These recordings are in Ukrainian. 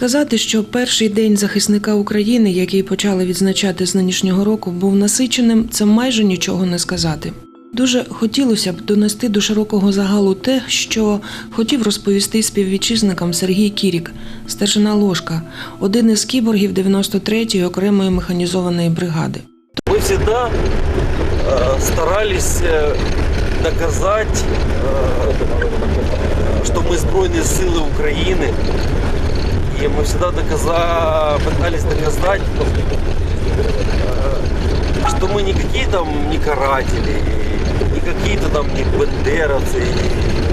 Сказати, що перший день захисника України, який почали відзначати з нинішнього року, був насиченим, це майже нічого не сказати. Дуже хотілося б донести до широкого загалу те, що хотів розповісти співвітчизникам Сергій Кірік, старшина Ложка, один із кіборгів 93-ї окремої механізованої бригади. Мы всегда э, старались э, доказать, э, что мы Збройные силы Украины. И мы всегда доказа... пытались доказать, э, что мы не какие там не каратели, не какие-то там не бендеровцы.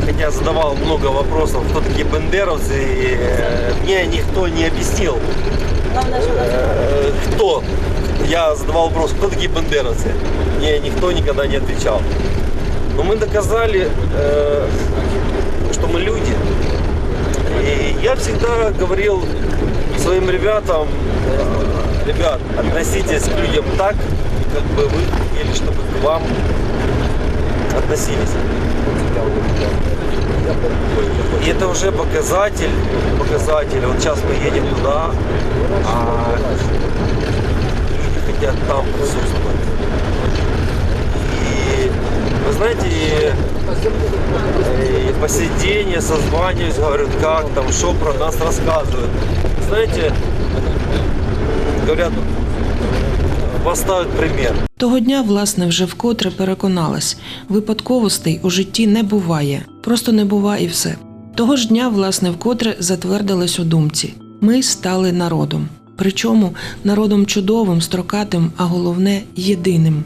Хотя задавал много вопросов, кто такие бендеровцы, и, э, мне никто не объяснил, Э, кто. Я задавал вопрос, кто такие бандеровцы. Мне никто никогда не отвечал. Но мы доказали, что мы люди. И я всегда говорил своим ребятам, э, ребят, относитесь к людям так, как бы вы хотели, чтобы к вам относились. И это уже показатель, показатель. Вот сейчас мы едем туда, а люди хотят там присутствовать. И вы знаете, и, и по сей созваниваюсь, говорю, как там, что про нас рассказывают. Знаете, говорят, поставят пример. Того дня, власне, вже вкотре переконалась, випадковостей у житті не буває, просто не бува і все. Того ж дня, власне, вкотре затвердилась у думці: ми стали народом. Причому народом чудовим, строкатим, а головне єдиним.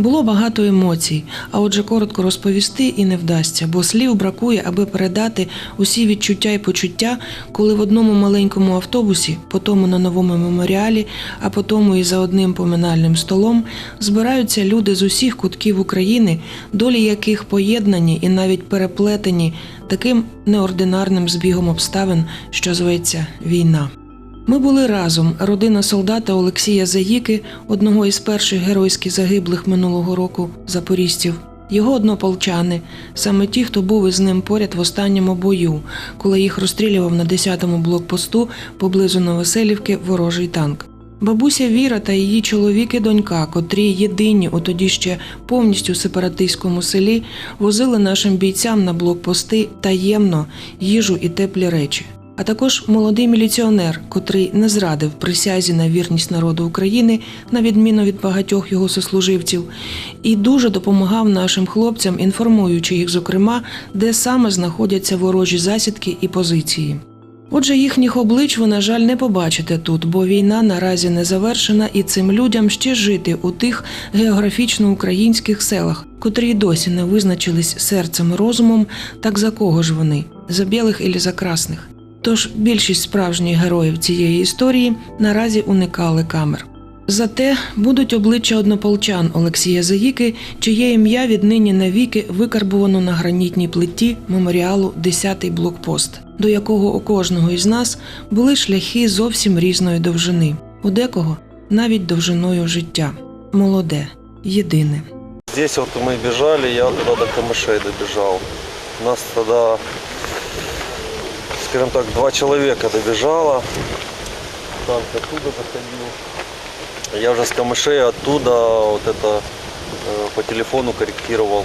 Було багато емоцій, а отже, коротко розповісти і не вдасться, бо слів бракує, аби передати усі відчуття і почуття, коли в одному маленькому автобусі, потім на новому меморіалі, а потім і за одним поминальним столом збираються люди з усіх кутків України, долі яких поєднані і навіть переплетені таким неординарним збігом обставин, що зветься війна. Ми були разом. Родина солдата Олексія Заїки, одного із перших геройськи загиблих минулого року запоріжців. Його однополчани, саме ті, хто був із ним поряд в останньому бою, коли їх розстрілював на 10-му блокпосту поблизу Новоселівки ворожий танк. Бабуся Віра та її чоловік і донька, котрі єдині у тоді ще повністю сепаратистському селі, возили нашим бійцям на блокпости таємно їжу і теплі речі а також молодий міліціонер, котрий не зрадив присязі на вірність народу України, на відміну від багатьох його сослуживців, і дуже допомагав нашим хлопцям, інформуючи їх, зокрема, де саме знаходяться ворожі засідки і позиції. Отже, їхніх облич ви, на жаль, не побачите тут, бо війна наразі не завершена, і цим людям ще жити у тих географічно українських селах, котрі досі не визначились серцем розумом, так за кого ж вони за білих і за красних. Тож більшість справжніх героїв цієї історії наразі уникали камер. Зате будуть обличчя однополчан Олексія Заїки, чиє ім'я віднині навіки викарбувано на гранітній плиті меморіалу «10-й блокпост, до якого у кожного із нас були шляхи зовсім різної довжини, у декого навіть довжиною життя. Молоде, єдине. Здесь вот мы бежали, я туда до камышей добежал. У нас тогда, скажем так, два человека добежало. Танк оттуда доходил. Я уже с камышей оттуда вот это э, по телефону корректировал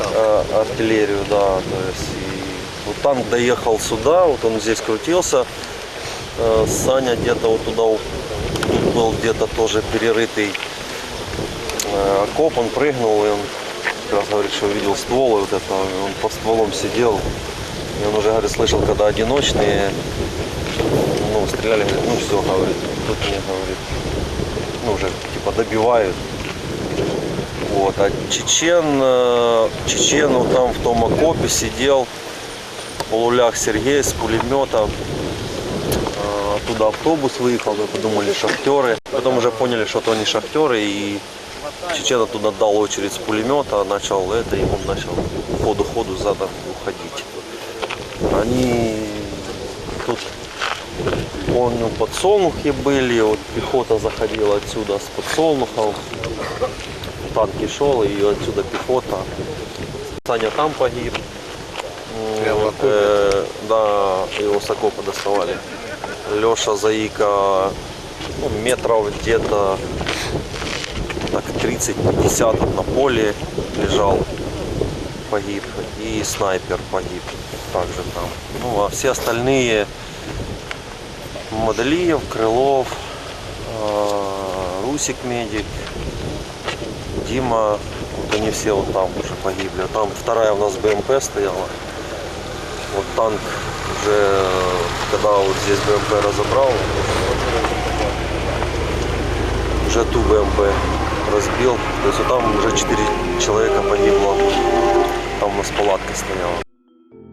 э, артиллерию, да. То есть и вот танк доехал сюда, вот он здесь крутился. Э, Саня где-то вот туда тут был где-то тоже перерытый окоп, он прыгнул, и он как раз говорит, что увидел ствол, и вот это, он под стволом сидел. И он уже, говорит, слышал, когда одиночные, ну, стреляли, говорит, ну все, говорит, тут мне, говорит, ну, уже, типа, добивают. Вот, а чечен, э, чечен вот там в том окопе сидел, в полулях Сергей с пулемета. Э, Оттуда автобус выехал, мы подумали, шахтеры. Потом уже поняли, что это не шахтеры, и Чечен оттуда дал очередь с пулемета, начал это, и он начал ходу ходу задом уходить. Они тут, помню, подсолнухи были, вот пехота заходила отсюда с подсолнухов, танки шел, и отсюда пехота. Саня там погиб. В Вот, э, да, его с окопа доставали. Леша Заика ну, метров где-то так 30-50 вот на поле лежал, погиб. И снайпер погиб также там. Ну а все остальные Мадалиев, Крылов, э, Русик медик, Дима, вот они все вот там уже погибли. Там вторая у нас БМП стояла. Вот танк уже, э, когда вот здесь БМП разобрал, уже ту БМП разбил. То есть вот там уже 4 человека погибло. Там у нас палатка стояла.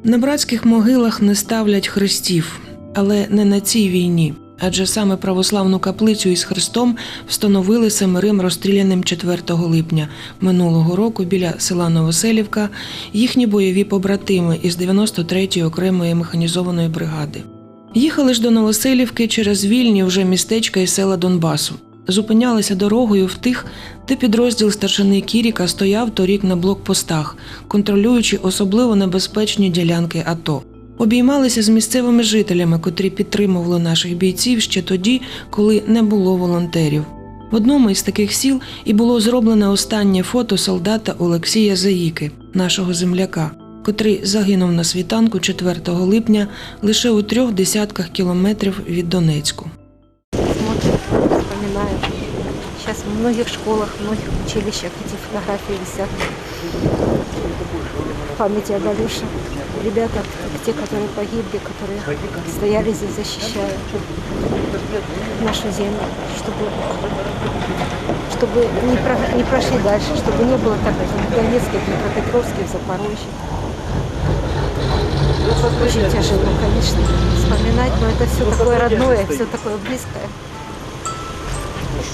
На братських могилах не ставлять хрестів, але не на цій війні. Адже саме православну каплицю із хрестом встановили семерим розстріляним 4 липня минулого року біля села Новоселівка їхні бойові побратими із 93-ї окремої механізованої бригади. Їхали ж до Новоселівки через вільні вже містечка і села Донбасу. Зупинялися дорогою в тих, де підрозділ старшини Кіріка стояв торік на блокпостах, контролюючи особливо небезпечні ділянки АТО. Обіймалися з місцевими жителями, котрі підтримували наших бійців ще тоді, коли не було волонтерів. В одному із таких сіл і було зроблене останнє фото солдата Олексія Заїки, нашого земляка, котрий загинув на світанку 4 липня лише у трьох десятках кілометрів від Донецьку. Вспоминаем. Сейчас в многих школах, в многих училищах эти фотографии висят. В памяти об Алёше. Ребята, те, которые погибли, которые стояли здесь, защищая нашу землю, чтобы, чтобы не, про- не прошли дальше, чтобы не было так ни в Донецке, в в Запорожье. Очень тяжело, конечно, вспоминать, но это все такое родное, все такое близкое.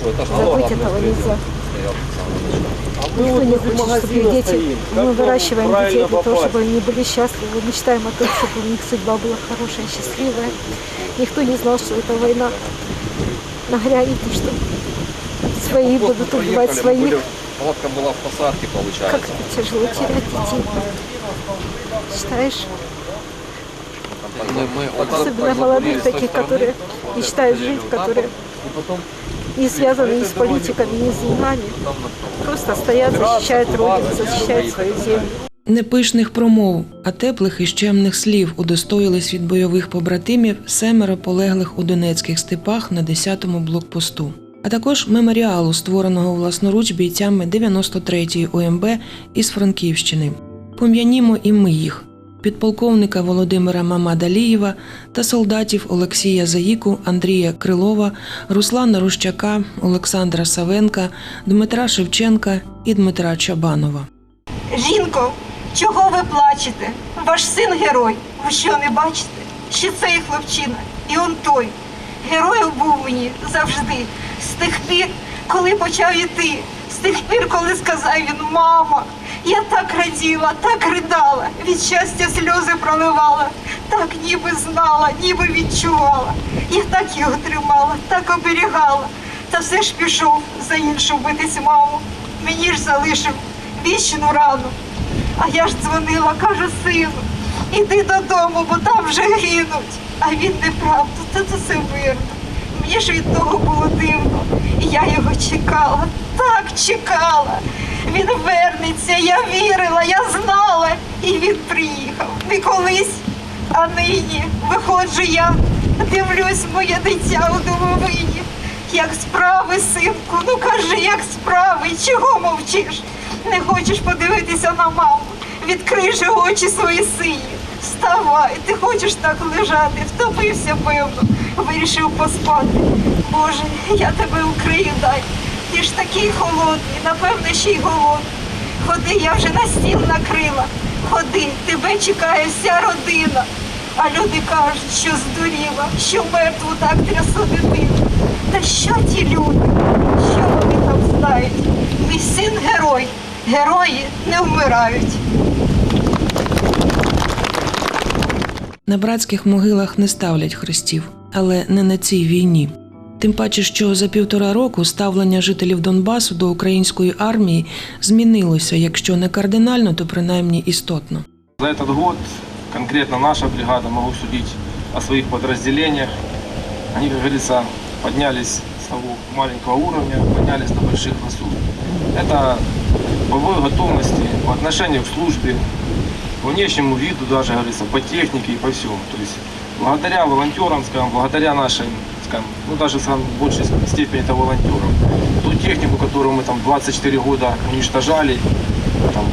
Забыть этого нельзя. Никто не хочет, чтобы дети, мы выращиваем детей для того, чтобы они были счастливы, мечтаем о том, чтобы у них судьба была хорошая, счастливая. Никто не знал, что это война нагрянет, и что свои будут убивать своих. Палатка была в посадке, Как получается. тяжело терять детей. Считаешь? Мы, мы вот Особенно молодых таких, которые вот мечтают жить, вот которые вот, и потом не связаны ни с политиками, ни с деньгами. Просто стоят, защищают Родину, защищают свою землю. Не пишних промов, а теплих і щемних слів удостоїлись від бойових побратимів семеро полеглих у донецьких степах на 10-му блокпосту, а також меморіалу, створеного власноруч бійцями 93-ї ОМБ із Франківщини. Пом'янімо і ми їх. Підполковника Володимира Мамадалієва та солдатів Олексія Заїку, Андрія Крилова, Руслана Рущака, Олександра Савенка, Дмитра Шевченка і Дмитра Чабанова. Жінко, чого ви плачете? Ваш син герой. Ви що не бачите? Ще цей хлопчина, і он той. Героєм був мені завжди. З тих пір, коли почав іти, з тих пір, коли сказав він мама. Я так раділа, так ридала, від щастя сльози проливала, так ніби знала, ніби відчувала. Я так його тримала, так оберігала. Та все ж пішов за іншу битись маму. Мені ж залишив вічну рану. А я ж дзвонила, кажу, сину, іди додому, бо там вже гинуть. А він неправду, та це все вірно. Мені ж від того було дивно. І я його чекала, так чекала. Він вернеться, я вірила, я знала. І він приїхав. Не колись, а нині виходжу я, дивлюсь моє дитя у домовині. Як справи, синку, ну кажи, як справи, чого мовчиш? Не хочеш подивитися на маму? Відкрий же очі свої сині. Вставай, ти хочеш так лежати, втопився, певно, вирішив поспати. Боже, я тебе укрию дай. Ж такий холодний, напевно, ще й голодний. Ходи, я вже на стіл накрила. Ходи, тебе чекає вся родина. А люди кажуть, що здуріла, що мертву так трясу дитину. Та що ті люди? Що вони там знають? Мій син герой. Герої не вмирають. На братських могилах не ставлять хрестів, але не на цій війні. Тим паче, що за півтора року ставлення жителів Донбасу до української армії змінилося, якщо не кардинально, то принаймні істотно. За этот год конкретно наша бригада, могу судить о своих подразделениях, они, как говорится, поднялись с того маленького уровня, поднялись до больших высот. Это боевой готовности по отношению к службе, по внешнему виду даже, говорится, по технике и по всему. То есть благодаря волонтерам, скажем, благодаря нашим, скажем, ну даже скажем, в большей степени это волонтерам, ту технику, которую мы там 24 года уничтожали, там,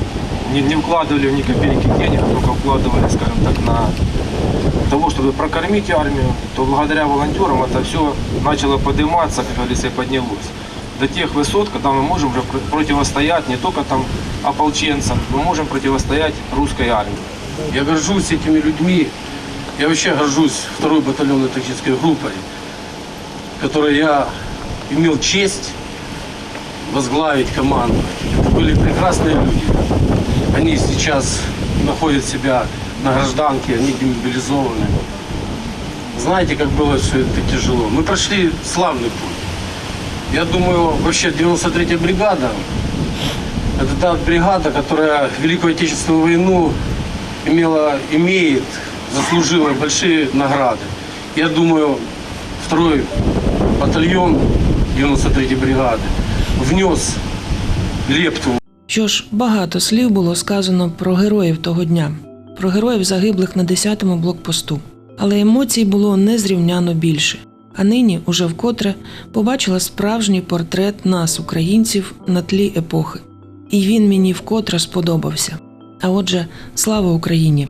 не, не вкладывали ни копейки денег, а только вкладывали, скажем так, на того, чтобы прокормить армию, то благодаря волонтерам это все начало подниматься, как говорится, и поднялось. До тех высот, когда мы можем уже пр- противостоять не только там ополченцам, мы можем противостоять русской армии. Я горжусь этими людьми. Я вообще горжусь второй батальонной тактической группой, которой я имел честь возглавить команду. Это были прекрасные люди. Они сейчас находят себя на гражданке, они демобилизованы. Знаете, как было все это тяжело. Мы прошли славный путь. Я думаю, вообще 93-я бригада это та бригада, которая Великую Отечественную войну имела, имеет, заслужила большие награды. Я думаю, второй батальон 93-й бригады внес лепту Що ж, багато слів було сказано про героїв того дня, про героїв загиблих на 10-му блокпосту. Але емоцій було незрівняно більше. А нині, уже вкотре, побачила справжній портрет нас, українців, на тлі епохи. І він мені вкотре сподобався. А отже, слава Україні!